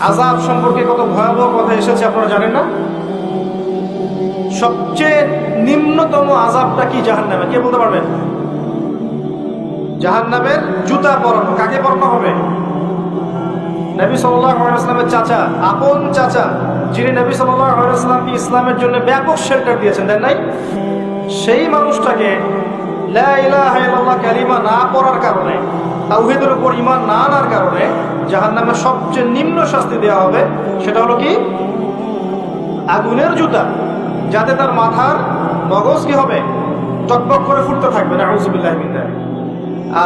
আজাব সম্পর্কে কত ভয়াবহ কথা এসেছে আপনারা জানেন না? সবচেয়ে নিম্নতম আজাবটা কি জাহান নামে কে বলতে পারবেন? জাহান নামের জুতা পরানো। কাকে পরানো হবে? নবী সাল্লামের চাচা, আপন চাচা, যিনি নবী সাল্লামকে ইসলামের জন্য ব্যাপক শেল্টার দিয়েছেন দেন নাই? সেই মানুষটাকে না পড়ার কারণে, তাওহীদের উপর ঈমান না আনার কারণে জাহান্নামের সবচেয়ে নিম্ন শাস্তি দেওয়া হবে, সেটা হলো কি? আগুনের জুতা, যাতে তার মাথার মগজ কি হবে? টকবক করে ফুটতে থাকবে না আউজুবিল্লাহ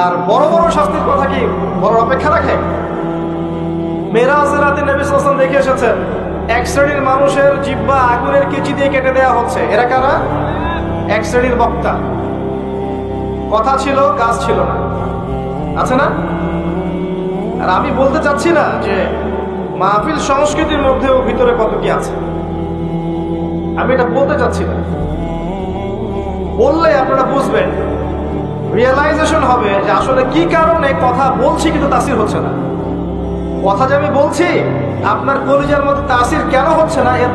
আর বড় বড় শাস্তির কথা কি? বড় অপেক্ষা রাখে? মেরাজের রাতে নবী সাল্লাম দেখে এসেছেন, এক শ্রেণির মানুষের জিব্বা আগুনের কেচি দিয়ে কেটে দেওয়া হচ্ছে। এরা কারা? এক শ্রেণির বক্তা। কথা ছিল, কাজ ছিল না। আছে না? আর আমি বলতে চাচ্ছি না যে মাহফিল সংস্কৃতির মধ্যেও ভিতরে কত কি আছে। আমি এটা বলতে চাচ্ছি না। বললে আপনারা বুঝবেন। রিয়েলাইজেশন হবে যে আসলে কি কারণে কথা বলছি কিন্তু তাসির হচ্ছে না। কথা যে আমি বলছি, আপনার কলিজার মধ্যে তাসির কেন হচ্ছে না এর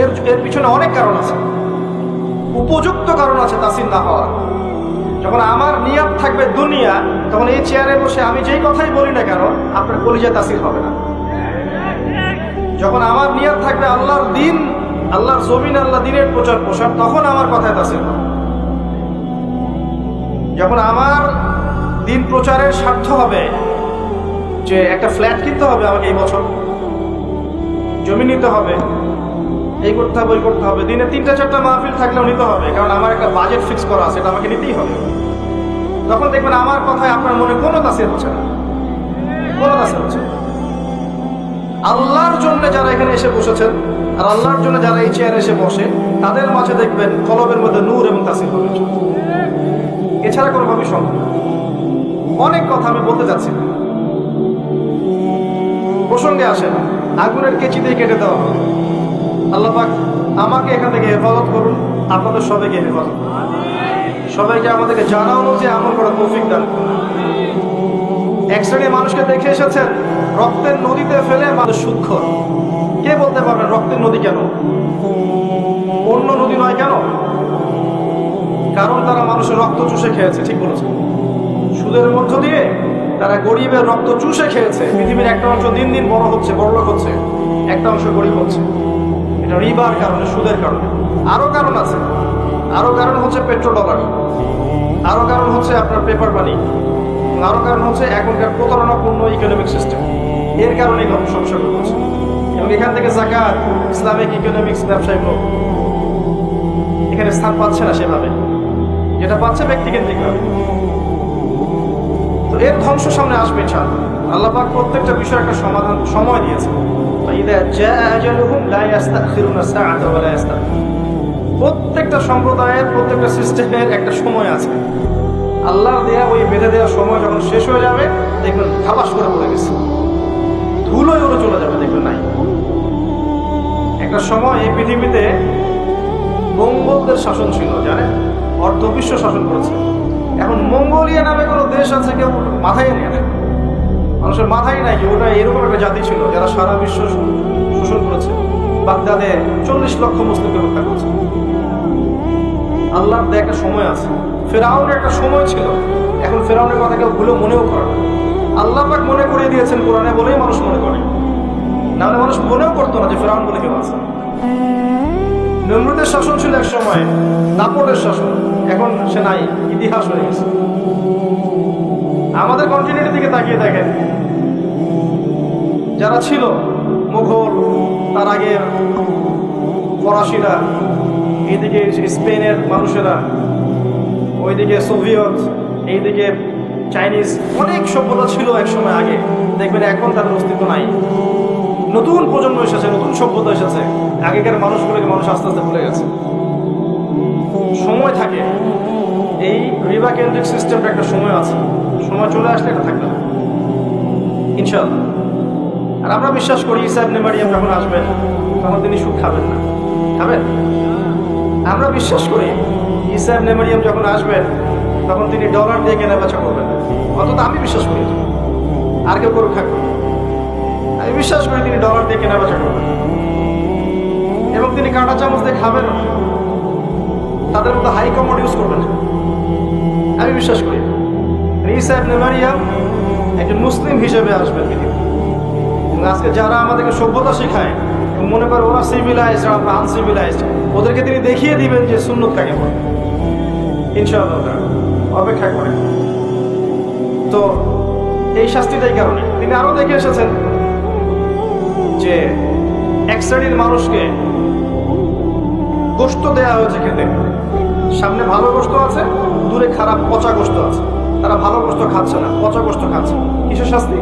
এর এর পিছনে অনেক কারণ আছে। উপযুক্ত কারণ আছে তাসির না হওয়ার। যখন আমার নিয়াত থাকবে দুনিয়া, তখন এই চেয়ারে বসে আমি যেই কথাই বলি না কেন, আপনার কলিজা তাসির হবে না। যখন আমার নিয়াত থাকবে আল্লাহর দিন, আল্লাহর জমিন আল্লাহ দিনের প্রচার প্রসার, তখন আমার কথায় তাসির হবে। যখন আমার দিন প্রচারের স্বার্থ হবে, যে একটা ফ্ল্যাট কিনতে হবে আমাকে এই বছর, জমি নিতে হবে এই করতে হবে, ওই করতে হবে। দিনে তিনটা, চারটা মাহফিল থাকলেও নিতে হবে, কারণ আমার একটা বাজেট ফিক্স করা আছে, এটা আমাকে নিতেই হবে। তখন দেখবেন আমার কথায় আপনার মনে কোনো তাসির হচ্ছে না। কোনো তাসির হচ্ছে না। আল্লাহর জন্য যারা এখানে এসে বসেছেন, আর আল্লাহর জন্য যারা এই চেয়ারে এসে বসে, তাদের মাঝে দেখবেন কলবের মধ্যে নূর এবং তাসির হবে। এছাড়া কোনোভাবেই সম্ভব অনেক কথা আমি বলতে চাচ্ছি না। প্রসঙ্গে আসেন, আগুনের কেচি দিয়ে কেটে দেওয়া হবে। আল্লাহ পাক আমাকে এখান থেকে হেফাজত করুন, আপনাদের সবাইকে হেফাজত সবাইকে আমাদেরকে জানা অনুযায়ী আমল করা তৌফিক দান এক শ্রেণির মানুষকে দেখে এসেছেন, রক্তের নদীতে ফেলে মানুষ সূক্ষ্ম কে বলতে পারবেন রক্তের নদী কেন? অন্য নদী নয় কেন? কারণ তারা মানুষের রক্ত চুষে খেয়েছে, ঠিক বলেছে সুদের মধ্য দিয়ে তারা গরিবের রক্ত চুষে খেয়েছে। পৃথিবীর একটা অংশ দিন দিন বড় হচ্ছে, বড়লোক হচ্ছে, একটা অংশ গরিব হচ্ছে। এটা রিবার কারণে সুদের কারণে। আরও কারণ আছে। আরও কারণ হচ্ছে পেট্রোল ডলার আরও কারণ হচ্ছে আপনার পেপার মানি। আরও কারণ হচ্ছে এখনকার প্রতারণাপূর্ণ ইকোনমিক সিস্টেম এর কারণে এই সমস্যাগুলো হচ্ছে এবং এখান থেকে জাকাত, ইসলামিক ইকোনমিক্স ব্যবসায়ীগুলো এখানে স্থান পাচ্ছে না সেভাবে। যেটা পাচ্ছে ব্যক্তিকেন্দ্রিকভাবে তো এর ধ্বংস সামনে আসবে, ইনশাআল্লাহ। আল্লাহ প্রত্যেকটা বিষয়ে একটা সমাধান, সময় দিয়েছে প্রত্যেকটা সম্প্রদায়ের, প্রত্যেকটা সিস্টেমের একটা সময় আছে। আল্লাহর দেয়া, ওই বেঁধে দেওয়া সময় যখন শেষ হয়ে যাবে, দেখবেন করে পড়ে গেছে। ধুলোয় ওরে চলে যাবে, দেখবেন নাই। একটা সময় এই পৃথিবীতে মঙ্গলদের শাসন ছিল, জানেন? অর্ধবিশ্ব শাসন করেছে। এখন মঙ্গোলিয়া নামে কোনো দেশ আছে, কেউ মাথায় নিয়ে নেয় মানুষের মাথায় নাই যে ওটা এরকম একটা জাতি ছিল যারা সারা বিশ্ব শোষণ করেছে। বাগদাদে চল্লিশ লক্ষ মুসলিমকে হত্যা করেছে। আল্লাহর দেয় একটা সময় আছে। ফেরাউনের একটা সময় ছিল। এখন ফেরাউনের কথা কেউ ভুলে মনেও করে না। আল্লাহ পাক মনে করিয়ে দিয়েছেন কোরআনে বলেই মানুষ মনে করে। নাহলে মানুষ মনেও করতো না যে ফেরাউন বলে কেউ আছে। নমরুদের শাসন ছিল এক সময় দাপটের শাসন। এখন সে নাই, ইতিহাস হয়ে গেছে। আমাদের কন্টিনেন্টের দিকে তাকিয়ে দেখেন। যারা ছিল মুঘল, তার আগে ফরাসিরা, এইদিকে স্পেনের মানুষেরা, ওইদিকে সোভিয়েত, এইদিকে চাইনিজ, অনেক সভ্যতা ছিল এক সময় আগে। দেখবেন এখন তার অস্তিত্ব নাই। নতুন প্রজন্ম এসেছে, নতুন সভ্যতা এসেছে। আগেকার মানুষগুলোকে মানুষ আস্তে আস্তে ভুলে গেছে। সময় থাকে। এই রিবা কেন্দ্রিক সিস্টেমটা একটা সময় আছে। সময় চলে আসলে এটা থাকবে না। ইনশাল্লাহ আর আমরা বিশ্বাস করি ইসাব নেমারিয়াম যখন আসবেন, তখন তিনি সুখ খাবেন না। খাবেন? আমরা বিশ্বাস করি ইসাব নেমারিয়াম যখন আসবেন, তখন তিনি ডলার দিয়ে কেনা বেচা করবেন। অন্তত আমি বিশ্বাস করি। আর কেউ করুক থাকবে আমি বিশ্বাস করি তিনি ডলার দিয়ে কেনা বেচা করবেন। এবং তিনি কাঁটা চামচ দিয়ে খাবেন। তাদের মধ্যে হাই কমোড ইউজ করবেন আমি বিশ্বাস করি। ঈসা ইবনে মারিয়াম একজন মুসলিম হিসেবে আসবেন পৃথিবীতে। এবং আজকে যারা আমাদেরকে সভ্যতা শেখায়, মনে করে ওরা সিভিলাইজড আমরা আনসিভিলাইজড ওদেরকে তিনি দেখিয়ে দিবেন যে সুন্নত কাকে বলে। অপেক্ষা করে তো এই শাস্তিটাই কারণে। তিনি আরও দেখে এসেছেন যে এক শ্রেণির মানুষকে গোস্ত দেয়া হয়েছে খেতে। সামনে ভালো গোস্ত আছে, দূরে খারাপ পচা গোস্ত আছে। তারা ভালো গোস্ত খাচ্ছে না, পচা গোস্ত খাচ্ছে। কিসের শাস্তি?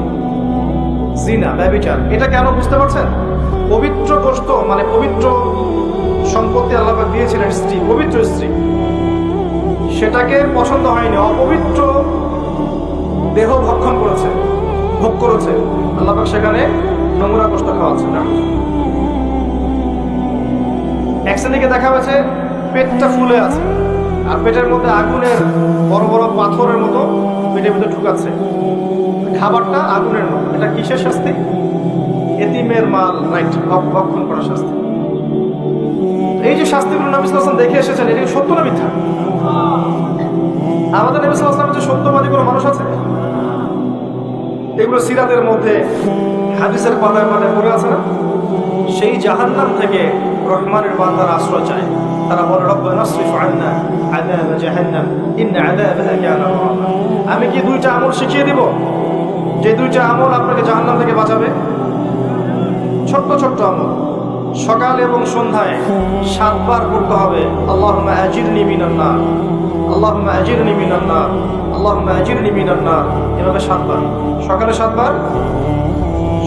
জিনা ব্যবিচার এটা কেন বুঝতে পারছেন? পবিত্র গোস্ত মানে পবিত্র সম্পত্তি আল্লাহ দিয়েছিলেন স্ত্রী, পবিত্র স্ত্রী। সেটাকে পছন্দ হয়নি, অপবিত্র দেহ ভক্ষণ করেছে, ভোগ করেছে। আল্লাহ সেখানে নোংরা গোস্ত খাওয়াচ্ছে না? এক শ্রেণীকে দেখা গেছে, পেটটা ফুলে আছে। আর পেটের মধ্যে আগুনের বড় বড় পাথরের মতো মধ্যে ঢুকাচ্ছে। খাবারটা আগুনের মতো। এটা কিসের শাস্তি? এতিমের মাল রাইট ভক্ষণ করার শাস্তি। এই যে শাস্তিগুলো নবী সাল্লাল্লাহু দেখে এসেছেন, এটা সত্য না মিথ্যা? আমাদের নবী ওয়াসাল্লামের যে সত্যবাদী কোনো মানুষ আছে? এগুলো সিরাতের মধ্যে, হাদিসের পাতায় পাতায় পড়ে আছে না? সেই জাহান্নাম থেকে রহমানের বান্দার আশ্রয় চায়। তারা বলে, রব্বানা নাসরিফ আন্না আযাব জাহান্নাম, ইন্না আযাবাহা কানা আমি কি দুইটা আমল শিখিয়ে দিব? যে দুইটা আমল আপনাকে জাহান্নাম থেকে বাঁচাবে? ছোট্ট ছোট্ট আমল। সকাল এবং সন্ধ্যায় সাতবার করতে হবে নার। আল্লাহুম্মা আজিরনি মিনান নার। আল্লাহুম্মা আজিরনি মিনান নার। এভাবে সাতবার। সকালে সাতবার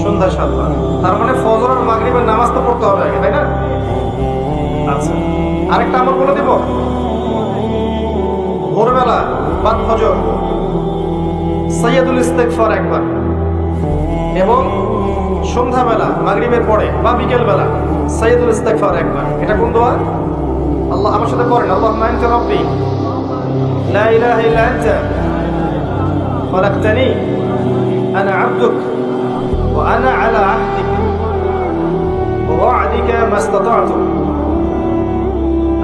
সন্ধ্যা সাতবার। তার মানে ফজর আর মাগরিবের নামাজ তো পড়তে হবে তাই না? আচ্ছা আরেকটা আমল বলে দিব ভোরবেলা বাদ ফজর সৈয়দুল ইস্তেকফার একবার এবং সন্ধ্যাবেলা মাগরিবের পরে বা বিকেলবেলা সৈয়দুল ইস্তেকফার একবার এটা কোন দোয়া আল্লাহ আমার সাথে করেন আল্লাহ নাইন রব্বি لا إله إلا أنت خلقتني أنا عبدك وأنا على عهدك ووعدك ما استطعت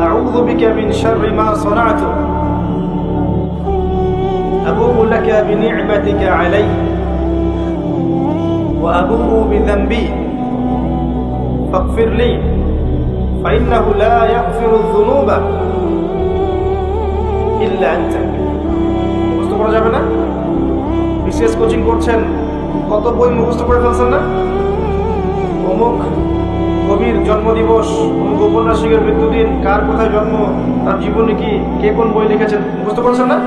أعوذ بك من شر ما صنعت أبوء لك بنعمتك علي وأبوء بذنبي فاغفر لي فإنه لا يغفر الذنوب إلا أنت মুখস্থ করা যাবে না বিসিএস কোচিং করছেন কত বই মুখস্থ করে ফেলছেন না অমুক কবির জন্মদিবস উপন্যাসিকের মৃত্যুদিন, কার কোথায় জন্ম, তার জীবনে কি, কে কোন বই লিখেছেন মুখস্থ করছেন না?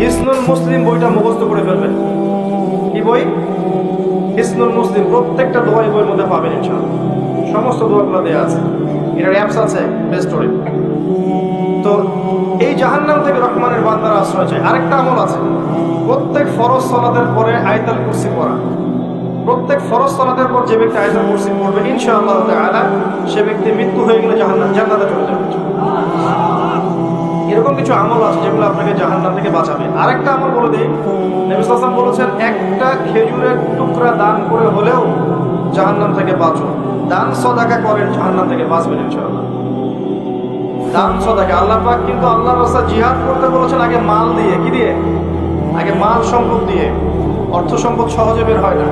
হিসনুল মুসলিম বইটা মুখস্থ করে ফেলবেন। কি বই? হিসনুল মুসলিম, প্রত্যেকটা দোয়াই বইয়ের মধ্যে পাবেন ইনশাআল্লাহ। সমস্ত দোয়াগুলো দেওয়া আছে। এটার অ্যাপস আছে প্লে স্টোরে তো এই জাহান্নাম থেকে রহমানের বান্দার আশ্রয় চাই। আরেকটা আমল আছে। প্রত্যেক ফরজ সলাদের পরে আয়তাল কুরসি পড়া। প্রত্যেক ফরজ সলাদের পর যে ব্যক্তি আয়তাল কুরসি পড়বে ইনশাআল্লাহ তাআলা সে ব্যক্তি মৃত্যু হয়ে গেলে জাহান্নাম জান্নাতে চলে যাবে। এরকম কিছু আমল আছে যেগুলো আপনাকে জাহান্নাম থেকে বাঁচাবে। আরেকটা আমল বলে দিই, নবী সাল্লাল্লাহু বলেছেন, একটা খেজুরের টুকরা দান করে হলেও জাহান্নাম থেকে বাঁচো। দান সদাকা করেন জাহান্নাম থেকে বাঁচবেন ইনশাআল্লাহ। দান সদাকা। আল্লাহ পাক কিন্তু আল্লাহর রাস্তা জিহাদ করতে বলেছেন আগে মাল দিয়ে, কি দিয়ে? আগে মাল সম্পদ দিয়ে। অর্থ সম্পদ সহজে বের হয় না।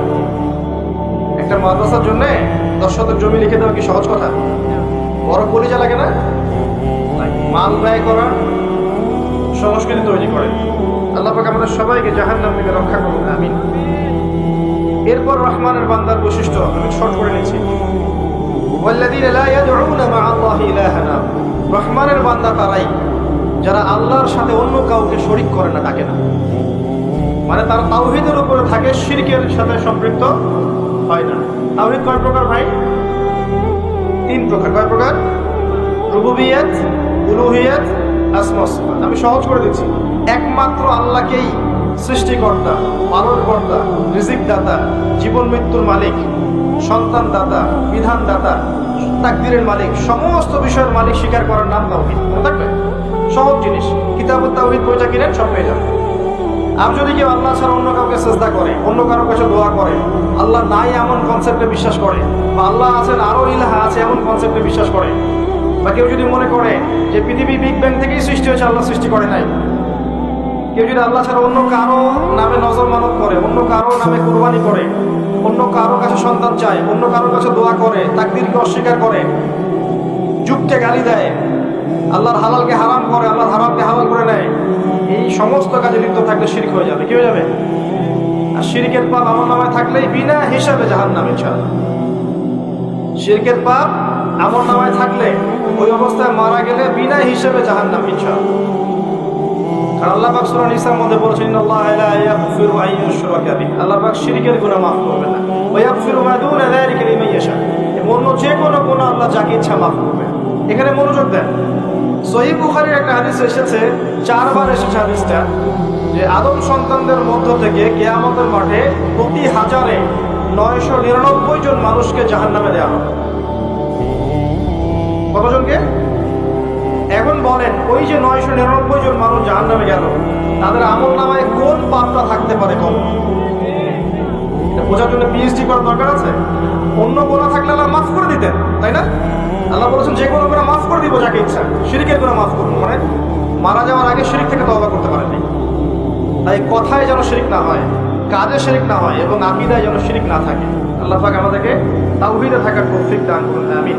একটা মাদ্রাসার জন্য দশ শতক জমি লিখে দেওয়া কি সহজ কথা? বড় কলিজা লাগে না? মাল ব্যয় করা, সংস্কৃতি তৈরি করে। আল্লাহ পাক আমাদের সবাইকে জাহান নাম থেকে রক্ষা করুন আমিন। এরপর রহমানের বান্দার বৈশিষ্ট্য আমি শর্ট করে নিচ্ছি। রহমানের বান্দা তারাই, যারা আল্লাহর সাথে অন্য কাউকে শরিক করে না ডাকে না। মানে তার তাওহিদের উপরে থাকে শিরকের সাথে সম্পৃক্ত হয় না। তাওহিদ কয় প্রকার ভাই? তিন প্রকার। কয় প্রকার? রুবুবিয়াত, উলুহিয়াত আসমা সিফাত। আমি সহজ করে দিচ্ছি। একমাত্র আল্লাহকেই সৃষ্টিকর্তা, পালনকর্তা রিজিক দাতা জীবন মৃত্যুর মালিক সন্তান দাতা বিধান দাতা তাকদিরের মালিক, সমস্ত বিষয়ের মালিক স্বীকার করার নাম তাওহিদ। মনে থাকবে? সহজ জিনিস। কিতাব তাওহিদ বইটা কিনেন, সব পেয়ে যাবেন। আর যদি কেউ আল্লাহ ছাড়া অন্য কাউকে চেষ্টা করে, অন্য কারও কাছে দোয়া করে, আল্লাহ নাই এমন কনসেপ্টে বিশ্বাস করে, বা আল্লাহ আছেন আরও ইলাহা আছে এমন কনসেপ্টে বিশ্বাস করে। বা কেউ যদি মনে করে যে পৃথিবী বিগ ব্যাং থেকেই সৃষ্টি হয়েছে, আল্লাহ সৃষ্টি করে নাই। কেউ যদি আল্লাহ ছাড়া অন্য কারও নামে নজর মানত করে, অন্য কারও নামে কুরবানি করে, অন্য কারও কাছে সন্তান চায়, অন্য কারও কাছে দোয়া করে, তাকদিরকে অস্বীকার করে, যুগকে গালি দেয়, আল্লাহর হালালকে হারাম করে, আল্লাহর হারামকে হালাল করে নেয় এই সমস্ত কাজে লিপ্ত থাকলে শিরক হয়ে যাবে। কি হয়ে যাবে? আর শিরকের পাপ আমার নামায় থাকলেই বিনা হিসাবে জাহান নামে ইনশাআল্লাহ। শিরকের পাপ আমার নামায় থাকলে ওই অবস্থায় মারা গেলে বিনা হিসেবে জাহান নাম ইনশাআল্লাহ। আর আল্লাহ পাক নিসার মধ্যে আল্লাহ আল্লাহ পাক শিরকের গুনাহ মাফ করবে না। অন্য যে কোনো গুনাহ আল্লাহ যাকে ইচ্ছা মাফ করবে এখানে মনোযোগ দেন। সহিহ বুখারীর একটা হাদিস এসেছে, চারবার এসেছে হাদিসটা, যে আদম সন্তানদের মধ্য থেকে কিয়ামতের মাঠে প্রতি হাজারে নয়শো নিরানব্বই জন মানুষকে জাহান্নামে দেওয়া হবে। কতজনকে? এখন বলেন, ওই যে নয়শো নিরানব্বই জন মানুষ জাহান নামে গেল, তাদের আমল নামায় কোন পাপটা থাকতে পারে কম বোঝার জন্য পিএইচডি করার দরকার আছে? অন্য গোনা থাকলে আল্লাহ মাফ করে দিতেন, তাই না? আল্লাহ বলেছেন, যে কোনো গুণা মাফ করে দিব যাকে ইচ্ছা। শিরিকের গুণা মাফ করব মানে মারা যাওয়ার আগে শিরিক থেকে তবা করতে পারেনি তাই কথায় যেন শিরিক না হয়, কাজে শিরিক না হয় এবং আকিদায় যেন শিরিক না থাকে। আল্লাহ পাক আমাদেরকে তাওহীদে থাকার তৌফিক দান করুন, আমিন।